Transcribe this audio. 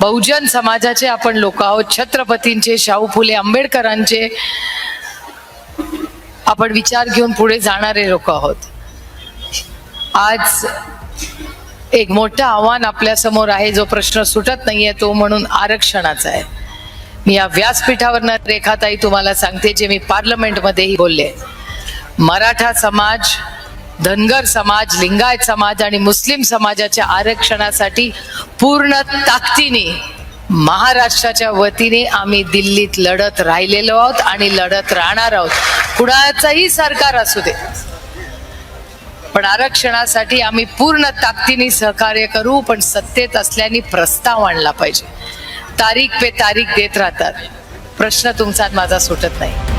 बहुजन समाजाचे आपण लोक आहोत छत्रपतींचे शाहू फुले आंबेडकरांचे. आपण विचार घेऊन पुढे जाणारे लोक आहोत. आज एक मोठं आव्हान आपल्यासमोर आहे जो प्रश्न सुटत नाहीये तो म्हणून आरक्षणाचा आहे. मी या व्यासपीठावरनं रेखाताई तुम्हाला सांगते जे मी पार्लमेंटमध्येही बोलले. मराठा समाज धनगर समाज लिंगायत समाज आणि मुस्लिम समाजाच्या आरक्षणासाठी पूर्ण ताकदीने महाराष्ट्राच्या वतीने आम्ही दिल्लीत लढत राहिलेलो आहोत आणि लढत राहणार आहोत. कुणाचंही सरकार असू दे. पण आरक्षणासाठी आम्ही पूर्ण ताकदीने सहकार्य करू पण सत्तेत असल्याने प्रस्ताव आणला पाहिजे. तारीख पे तारीख देत राहतात. प्रश्न तुमचा माझा सुटत नाही.